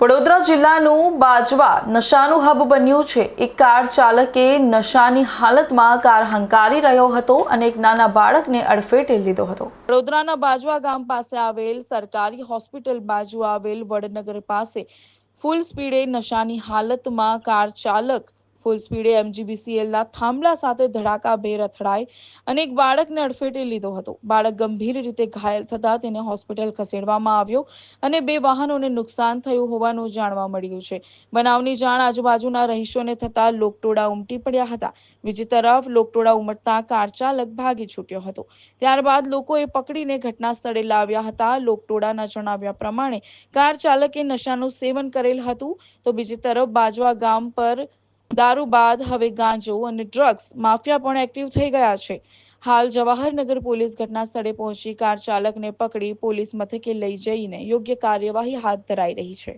વડોદરા જિલ્લાનું બાજવા નશાનું હબ બન્યું છે. એક કાર ચાલકે નશાની હાલતમાં કાર હંકારી રહ્યો હતો અને એક નાના બાળકને અડફેટે લીધો હતો. વડોદરાના બાજવા ગામ પાસે આવેલ સરકારી હોસ્પિટલ બાજુ આવેલ વડનગર પાસે ફૂલ સ્પીડે નશાની હાલતમાં કાર ચાલક ફૂલ સ્પીડે એમજીબીસીએલના થાંભલા સાથે ધડાકાભેર અથડાઈ અને એક બાળકને અડફેટે લીધો હતો. બાળક ગંભીર રીતે ઘાયલ થતાં તેને હોસ્પિટલ ખસેડવામાં આવ્યો અને બે વાહનોને નુકસાન થયું હોવાનું જાણવા મળ્યું છે. બનાવની જાણ આજુબાજુના રહીશોને થતાં લોકટોળા ઉમટી પડ્યા હતા. બીજી તરફ લોકટોળા ઉમટતા કાર ચાલક ભાગી છૂટ્યો હતો. ત્યારબાદ લોકોએ પકડીને ઘટના સ્થળે લાવ્યા હતા. લોકટોળાના જણાવ્યા પ્રમાણે, કાર ચાલકે નશાનું સેવન કરેલ હતું. તો બીજી તરફ બાજવા ગામ પર દારૂ બાદ હવે ગાંજો અને ડ્રગ્સ માફિયા પણ એક્ટિવ થઈ ગયા છે. હાલ જવાહરનગર પોલીસ ઘટના સ્થળે પહોંચી કાર ચાલકને પકડી પોલીસ મથકે લઈ જઈને યોગ્ય કાર્યવાહી હાથ ધરાઈ રહી છે.